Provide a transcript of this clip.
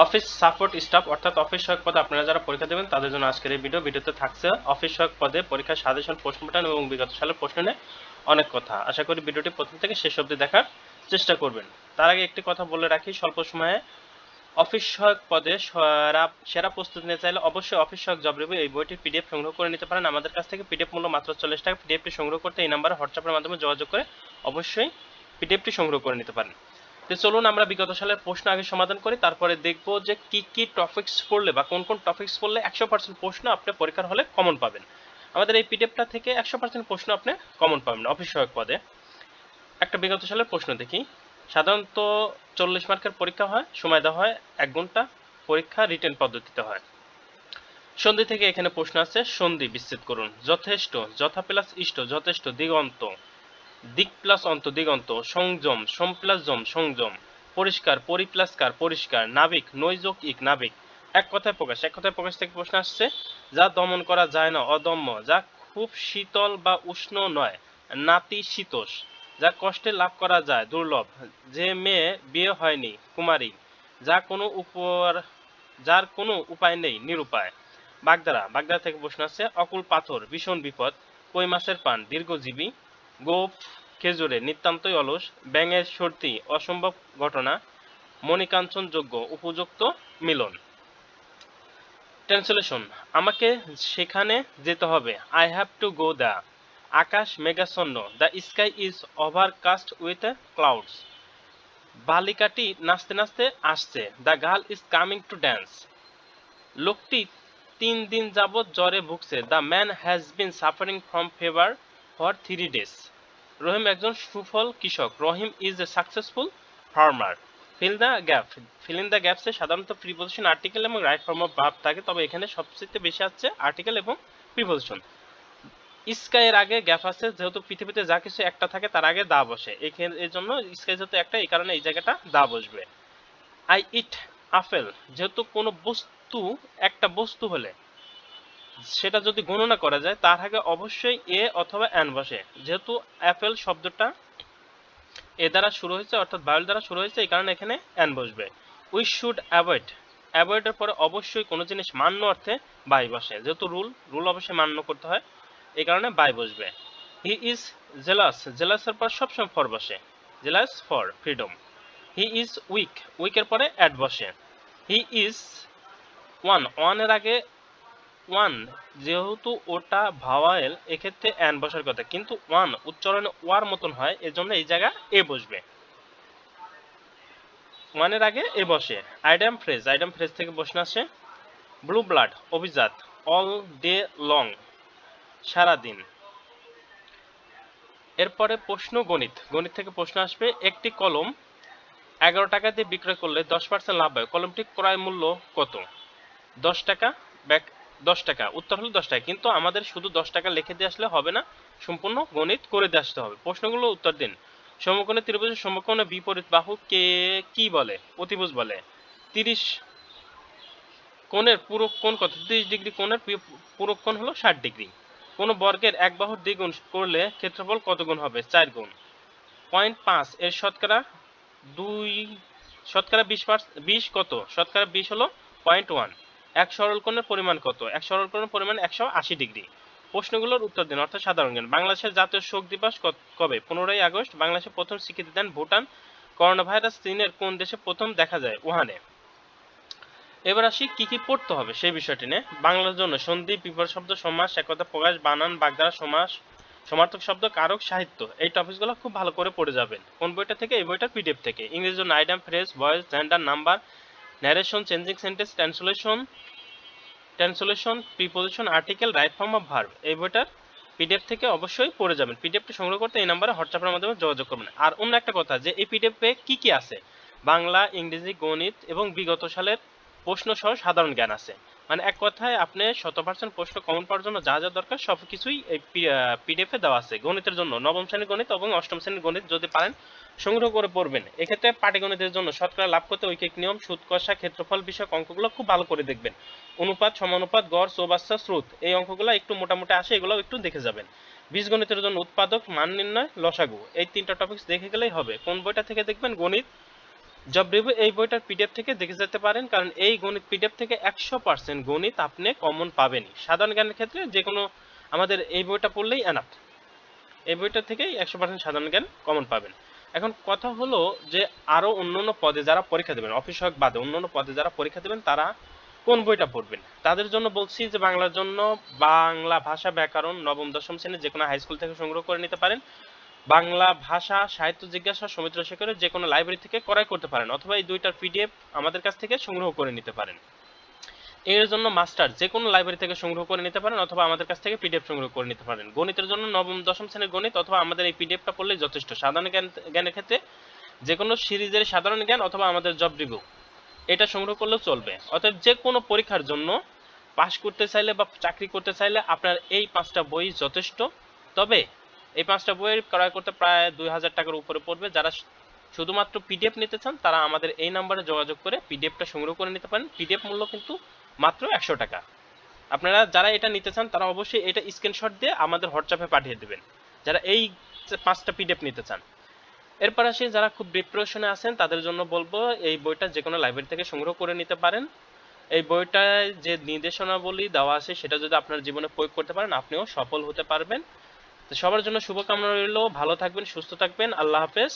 Office support staff অর্থাৎ office সহায়ক পদে আপনারা যারা পরীক্ষা দেবেন, তাদের জন্য আজকের এই ভিডিও ভিডিওতে থাকছে অফিস সহায়ক পদে পরীক্ষার সাজেশন প্রশ্ন প্যাটার্ন এবং বিগত সালের প্রশ্ন নিয়ে অনেক কথা। আশা করি ভিডিওটি প্রথম থেকে শেষ অবধি দেখার চেষ্টা করবেন। তার আগে একটি কথা বলে রাখি, স্বল্প সময়ে অফিস সহায়ক পদে সেরা সেরা প্রস্তুতি নিতে চাইলে অবশ্যই অফিস সহায়ক জব রিভিউ এই বইটির পিডিএফ সংগ্রহ করে নিতে পারেন। আমাদের কাছ থেকে পিডিএফ মূল্য মাত্র চল্লিশ টাকা। পিডিএফটি সংগ্রহ করতে এই নাম্বারে হোয়াটসঅ্যাপের মাধ্যমে যোগাযোগ করে অবশ্যই পিডিএফটি সংগ্রহ করে নিতে পারেন। তো চলুন আমরা বিগত সালের প্রশ্ন আগে সমাধান করি, তারপরে দেখব যে কি কি টপিকস পড়লে বা কোন কোন টপিকস পড়লে একশো পার্সেন্ট প্রশ্ন আপনি পরীক্ষার হলে কমন পাবেন। আমাদের এই পিডিএফটা থেকে একশো পার্সেন্ট প্রশ্ন আপনি কমন পাবেন অফিস সহায়ক পদে। একটা বিগত সালের প্রশ্ন দেখি। সাধারণত চল্লিশ মার্কের পরীক্ষা হয়, সময় দেওয়া হয় এক ঘণ্টা, পরীক্ষা রিটেন পদ্ধতিতে হয়। সন্ধি থেকে এখানে প্রশ্ন আছে, সন্ধি বিচ্ছেদ করুন। যথেষ্ট, যথা প্লাস ইষ্ট, যথেষ্ট, দিগন্ত। দিক প্লাস অন্ত দিগন্ত, সংযম সম প্লাস জম সংযম। পরিষ্কার পরি প্লাস কার পরিষ্কার, নাবিক নৈযোগ ইক নাবিক। এক কথায় প্রকাশ, এক কথায় প্রকাশ থেকে প্রশ্ন আসছে, যা দমন করা যায় না, অদম্য, যা খুব শীতল বা উষ্ণ নয়, নাতি শীতোষ, যা কষ্টে লাভ করা যায়, দুর্লভ। যে মেয়ে বিয়ে হয়নি, কুমারী, যা কোনো উপর যার কোনো উপায় নেই, নিরুপায়। বাগদারা বাগদারা থেকে প্রশ্ন আছে অকুল পাথর, ভীষণ বিপদ, কই মাছের পান, দীর্ঘজীবী গোপ খেজুরে নিতান্তই অলস, ব্যাঙের সর্তি অসম্ভব ঘটনা, মণিকাঞ্চন যোগ্য উপযুক্ত মিলন। ট্রান্সলেশন আমাকে সেখানে যেতে হবে। I have to go the আকাশ মেঘাচ্ছন্ন। The sky is overcast with clouds বালিকাটি নাচতে নাচতে আসছে। The girl is coming to dance লোকটি তিন দিন যাবৎ জ্বরে ভুগছে। The man has been suffering from fever for three days Rahim একজন সুফল কৃষক। Rahim is a successful farmer fill the gap fill in the গ্যাপসে সাধারণত প্রিপোজিশন আর্টিকেল এবং রাইট ফর্ম অফ ভার্ব থাকে, তবে এখানে সবচেয়ে বেশি আছে আর্টিকেল এবং প্রিপোজিশন স্কাই এর আগে গ্যাপ আছে, যেহেতু পৃথিবীতে যা কিছু একটা থাকে তার আগে দা বসে। এর জন্য স্কাই যেহেতু একটা, এই কারণে এই জায়গাটা দা বসবে। আই ইট আপেল যেহেতু কোনো বস্তু, একটা বস্তু হলে সেটা যদি গণনা করা যায়, তার আগে অবশ্যই এ অথবা অ্যান বসে। যেহেতু অ্যাপেল শব্দটা এ দ্বারা শুরু হয়েছে, অর্থাৎ বায়ুল দ্বারা শুরু হয়েছে, এই কারণে এখানে অ্যান বসবে। উই শুড অ্যাভয়েড অ্যাভয়েডের পরে অবশ্যই কোনো জিনিস মান্য অর্থে বাই বসে। যেহেতু রুল রুল অবশ্যই মান্য করতে হয়, এই কারণে বাই বসবে। হি ইজ জেলাস জেলাসের পর সবসময় ফর বসে। Jealous for freedom he is weak উইকের পরে অ্যাড বসে। হি ইজ ওয়ান ওয়ানের আগে ওয়ান, যেহেতু ওটা ভাওয়াল এক্ষেত্রে অ্যান বসার কথা। কিন্তু ওয়ান, উচ্চারণে ওয়ার মতন হয়, এজন্য এই জায়গা এ বসবে। ওয়ানের আগে এ বসে। আইডাম ফ্রেজ আইডাম ফ্রেজ থেকে বসে আসে, ব্লু ব্লাড, অভিজাত, অল ডে লং, সারাদিন। এরপরে প্রশ্ন গণিত। গণিত থেকে প্রশ্ন আসবে, একটি কলম এগারো টাকা দিয়ে বিক্রয় করলে দশ পার্সেন্ট লাভ হয়। কলমটি ক্রয় মূল্য কত? দশ টাকা, ব্যাক দশ টাকা, উত্তর হলো দশ টাকা। কিন্তু আমাদের শুধু দশ টাকা লিখে দিয়ে আসলে হবে না, সম্পূর্ণ গণিত করে দিয়ে আসতে হবে। প্রশ্নগুলো উত্তর দিন। সমকোণে ত্রিভুজের সমকোণে বিপরীত বাহু কে, কি বলে? অতিভুজ বলে। তিরিশ কোণের পুরো কোণ কত? তিরিশ ডিগ্রি কোণের পুরো কোণ হলো ষাট ডিগ্রি। কোনো বর্গের এক বাহুর দ্বিগুণ করলে ক্ষেত্রফল কত গুণ হবে? চার গুণ। পয়েন্ট পাঁচ, এর শতকরা দুই, শতকরা বিশ পার্স, বিশ কত? শতকরা বিশ হলো পয়েন্ট ওয়ান। এক সরল কোণের পরিমাণ কত? এক সরল কোণের পরিমাণ একশো আশি ডিগ্রি। প্রশ্নগুলোর উত্তর দিন, অর্থাৎ সাধারণ জ্ঞান। বাংলাদেশের জাতীয় শোক দিবস কবে? পনেরোই আগস্ট বাংলাদেশে প্রথম স্বীকৃতি দেন ভুটান। করোনা ভাইরাস চীনের কোন দেশে প্রথম দেখা যায়? উহানে। এবার আসি, কি কি পড়তে হবে সেই বিষয়টি নিয়ে। বাংলার জন্য সন্ধি বিপর শব্দ, সমাস, একতা, প্রকাশ, বানান বাগধারা সমাস, সমার্থক শব্দ, কারক, সাহিত্য। এই টপিকসগুলো খুব ভালো করে পড়ে যাবেন। কোন বইটা থেকে? এই বইটা পিডিএফ থেকে। ইংরেজির জন্য idiom phrase, voice, gender, number narration changing sentence translation translation preposition article right form of verb এই বইটার পিডিএফ থেকে অবশ্যই পড়ে যাবেন। পিডিএফটি সংগ্রহ করতে এই নাম্বারে হোয়াটসঅ্যাপের মাধ্যমে যোগাযোগ করবেন। আর অন্য একটা কথা, যে এই পিডিএফে কি কি আছে? বাংলা, ইংরেজি, গণিত এবং বিগত সালের প্রশ্ন সহ সাধারণ জ্ঞান আছে। মানে এক কথায় আপনি শত পার্সেন্ট প্রশ্ন কমন পাওয়ার জন্য যা যা দরকার সব কিছুই এই পিডিএফে দেওয়া আছে গণিতের জন্য। নবম শ্রেণির গণিত এবং অষ্টম শ্রেণির গণিত যদি পারেন সংগ্রহ করে পড়বেন। এক্ষেত্রে পাটিগণিতের জন্য শতকরা লাভ করতে ঐকিক নিয়ম, সুদ, কষা, ক্ষেত্রফল বিষয়ক অঙ্কগুলো খুব ভালো করে দেখবেন। অনুপাত, সমানুপাত, গড় চৌবাচ্চা স্রোত এই অঙ্কগুলো একটু মোটামুটি আসে এগুলো একটু দেখে যাবেন। বীজগণিতের জন্য উৎপাদক, মান নির্ণয়, লসাগু এই তিনটা টপিকস দেখে গেলেই হবে। কোন বইটা থেকে দেখবেন? গণিত জব রিভিউ এই বইটার পিডিএফ থেকে দেখে যেতে পারেন, কারণ এই গণিত পিডিএফ থেকে একশো পার্সেন্ট গণিত আপনি কমন পাবেনই। সাধারণ জ্ঞানের ক্ষেত্রে যে কোনো আমাদের এই বইটা পড়লেই এনাফ এই বইটা থেকেই একশো পার্সেন্ট সাধারণ জ্ঞান কমন পাবেন। এখন কথা হলো যে আরও অন্যান্য পদে যারা পরীক্ষা দেবেন অফিস সহায়ক বাদে অন্যান্য পদে যারা পরীক্ষা দেবেন, তারা কোন বইটা পড়বেন? তাদের জন্য বলছি যে বাংলার জন্য বাংলা ভাষা ব্যাকরণ নবম দশম শ্রেণি যে কোনো হাই স্কুল থেকে সংগ্রহ করে নিতে পারেন। বাংলা ভাষা, সাহিত্য জিজ্ঞাসা সমিত্র শেখরের যে কোনো লাইব্রেরি থেকে ক্রয় করতে পারেন অথবা এই দুইটার পিডিএফ আমাদের কাছ থেকে সংগ্রহ করে নিতে পারেন। এর জন্য মাস্টার যে কোনো লাইব্রেরি থেকে সংগ্রহ করে নিতে পারেন অথবা আমাদের কাছ থেকে পিডিএফ সংগ্রহ করে নিতে পারেন। গণিতের জন্য নবম, দশম শ্রেণির গণিত অথবা আমাদের এই পিডিএফটা পড়লেই যথেষ্ট। সাধারণ জ্ঞান, জ্ঞানের ক্ষেত্রে যে কোনো সিরিজের সাধারণ জ্ঞান অথবা আমাদের জব রিভিউ এটা সংগ্রহ করলেও চলবে। অতএব যে কোনো পরীক্ষার জন্য পাশ করতে চাইলে বা চাকরি করতে চাইলে আপনার এই পাঁচটা বই যথেষ্ট। তবে এই পাঁচটা বইয়ের ক্রয় করতে প্রায় দুই হাজার টাকার উপরে পড়বে। যারা শুধুমাত্র পিডিএফ নিতে চান, তারা আমাদের এই নাম্বারে যোগাযোগ করে পিডিএফটা সংগ্রহ করে নিতে পারেন। পিডিএফ মূল্য কিন্তু মাত্র একশো টাকা। আপনারা যারা এটা নিতে চান, তারা অবশ্যই এটা স্ক্রিনশট দিয়ে আমাদের হোয়াটসঅ্যাপে পাঠিয়ে দেবেন। যারা এই পাঁচটা পিডিএফ নিতে চান। এরপর আসি, যারা খুব ডিপ্রেশনে আছেন, তাদের জন্য বলব, এই বইটা যে কোনো লাইব্রেরি থেকে সংগ্রহ করে নিতে পারেন। এই বইটায় যে নির্দেশনাবলী দেওয়া আছে, সেটা যদি আপনার জীবনে প্রয়োগ করতে পারেন, আপনিও সফল হতে পারবেন। তো সবার জন্য শুভকামনা রইল ভালো থাকবেন সুস্থ থাকবেন আল্লাহ হাফেজ।